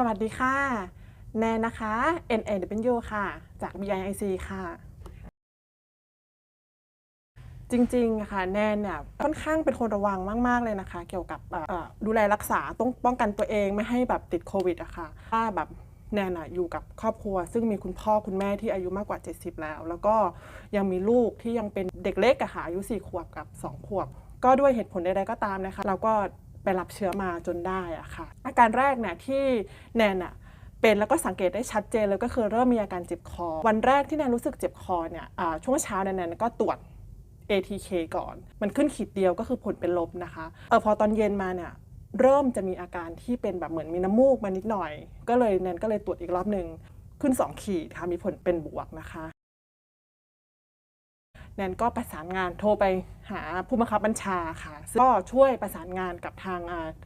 สวัสดีค่ะ แนนนะคะ N A W ค่ะ จาก BIC ค่ะ จริงๆค่ะแนนเนี่ยค่อนข้างเป็นคนระวังมาก ๆ เลยนะคะ เกี่ยวกับดูแลรักษาต้องป้องกันตัวเองไม่ให้แบบติดโควิดอะค่ะถ้าแบบแนนอะอยู่กับครอบครัว ซึ่งมีคุณพ่อคุณแม่ที่อายุมากกว่า 70 แล้ว แล้วก็ยังมีลูกที่ยังเป็นเด็กเล็กอะค่ะอายุ 4 ขวบกับ 2 ขวบ ก็ด้วยเหตุผลใดๆก็ตามนะคะ เราก็ ไปรับเชื้อมาจนได้อะค่ะ อาการแรกเนี่ยที่แนนอะเป็นแล้วก็สังเกตได้ชัดเจนเลยก็คือเริ่มมีอาการเจ็บคอ วันแรกที่แนนรู้สึกเจ็บคอเนี่ยช่วงเช้าแนนก็ตรวจ ATK ก่อน มันขึ้นขีดเดียวก็คือผลเป็นลบนะคะเออพอตอนเย็นมาเนี่ยเริ่มจะมีอาการที่เป็นแบบเหมือนมีน้ำมูกมานิดหน่อย ก็เลยแนนก็เลยตรวจอีกรอบหนึ่งขึ้น 2 ขีดค่ะมีผลเป็นบวกนะคะ แนนก็ประสานงานโทรไปหาผู้บังคับบัญชาค่ะก็ช่วยประสานงานกับทาง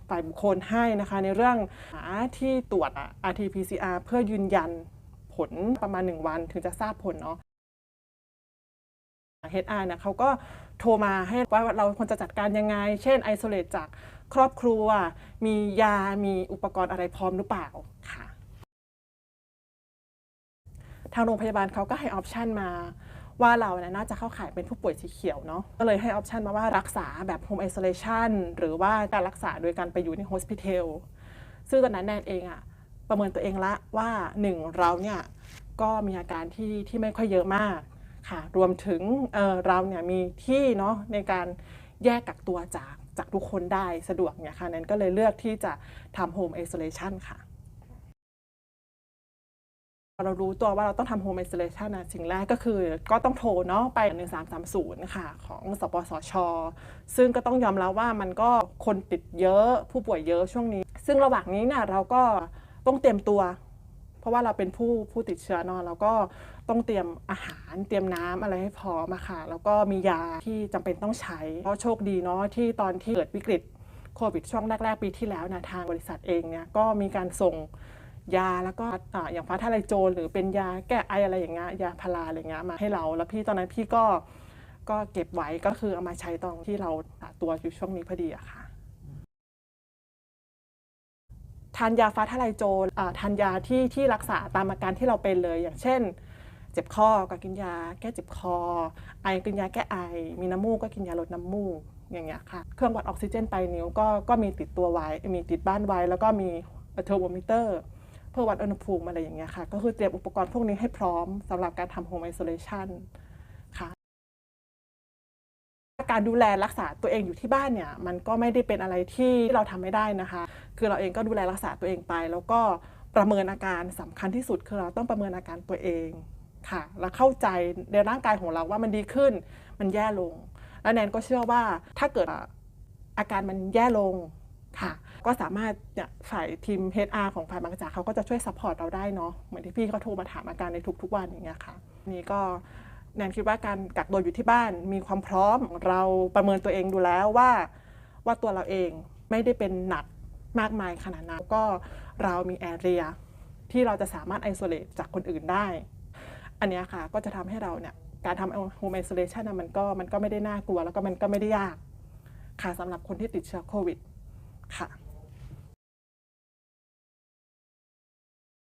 ฝ่ายบุคคลให้นะคะ ในเรื่องหาที่ตรวจอะ RT-PCR เพื่อยืนยันผลประมาณ 1 วันถึงจะทราบผลเนาะ HR เนี่ยเขาก็โทรมาให้ว่าเราควรจะจัดการยังไง เช่นไอโซเลตจากครอบครัว มียา มีอุปกรณ์อะไรพร้อมหรือเปล่าค่ะ ทางโรงพยาบาลเขาก็ให้ออปชันมา ว่าเราเนี่ยน่าจะเข้าข่ายเป็นผู้ป่วยสีเขียวเนาะก็เลยให้ออปชันมาว่ารักษาแบบโฮมไอโซเลชันหรือว่าการรักษาโดยการไปอยู่ในโฮสพิทอลซึ่งตอนนั้นแนนเองอะประเมินตัวเองละว่าหนึ่งเราเนี่ยก็มีอาการที่ที่ไม่ค่อยเยอะมากค่ะรวมถึงเเราเนี่ยมีที่เนาะในการแยกกักตัวจากจากทุกคนได้สะดวกเนี่ยค่ะแนนก็เลยเลือกที่จะทำโฮมไอโซเลชันค่ะ เรารู้ตัวว่าเราต้องทำโฮมไอโซเลชันนะสิ่งแรกก็คือก็ต้องโทรเนาะไป 1330 ค่ะ ของสปสช ซึ่งก็ต้องยอมรับวว่ามันก็คนติดเยอะผู้ป่วยเยอะช่วงนี้ ซึ่งระหว่างนี้เนี่ยเราก็ต้องเตรียมตัว เพราะว่าเราเป็นผู้ผู้ติดเชื้อเนาะเราก็ต้องเตรียมอาหารเตรียมน้ำอะไรให้พร้อมอะค่ะ แล้วก็มียาที่จำเป็นต้องใช้ เพราะโชคดีเนาะที่ตอนที่เกิดวิกฤตโควิดช่วงแรก ๆ ปีที่แล้วนะทางบริษัทเองเนี่ยก็มีการส่ง ยาแล้วก็อย่างฟ้าทะลายโจรหรือเป็นยาแก้ไออะไรอย่างเงี้ยยาพาราอะไรเงี้ยมาให้เรา แล้วพี่ตอนนั้นพี่ก็ก็เก็บไว้ก็คือเอามาใช้ตอนที่เราตัวอยู่ช่วงนี้พอดีอะค่ะทานยาฟ้าทลายโจรทานยาที่ที่รักษาตามอาการที่เราเป็นเลย อย่างเช่น เจ็บคอก็กินยาแก้เจ็บคอ ไอกินยาแก้ไอ มีน้ำมูกก็กินยาลดน้ำมูกอย่างเงี้ยค่ะ เครื่องวัดออกซิเจนปลายนิ้วก็ก็มีติดตัวไว้ มีติดบ้านไว้ แล้วก็มีเทอร์โมมิเตอร์ เพื่อวัดอุณหภูมิอะไรอย่างเงี้ยค่ะ ก็คือเตรียมอุปกรณ์พวกนี้ให้พร้อมสำหรับการทำโฮมไอโซเลชันค่ะการดูแลรักษาตัวเองอยู่ที่บ้านเนี่ยมันก็ไม่ได้เป็นอะไรที่เราทำไม่ได้นะคะ คือเราเองก็ดูแลรักษาตัวเองไป แล้วก็ประเมินอาการสำคัญที่สุดคือเราต้องประเมินอาการตัวเองค่ะ แล้วเข้าใจในร่างกายของเราว่ามันดีขึ้น มันแย่ลง แล้วแนนก็เชื่อว่าถ้าเกิดอาการมันแย่ลง ก็สามารถเนี่ยฝ่ายทีม HR ของฝ่ายบางจากเขาก็จะช่วยซัพพอร์ตเราได้เนาะเหมือนที่พี่เขาโทรมาถามอาการในทุกๆวันอย่างเงี้ยค่ะนี่ก็แนนคิดว่าการกักตัวอยู่ที่บ้านมีความพร้อมเราประเมินตัวเองดูแล้วว่าว่าตัวเราเองไม่ได้เป็นหนักมากมายขนาดนั้นก็เรามีแอเรียที่เราจะสามารถไอโซเลตจากคนอื่นได้ อันเนี้ยค่ะก็จะทำให้เราเนี่ยการทำโฮมไอโซเลชันมันก็มันก็ไม่ได้น่ากลัว แล้วก็มันก็ไม่ได้ยากค่ะสำหรับคนที่ติดเชื้อโควิดค่ะ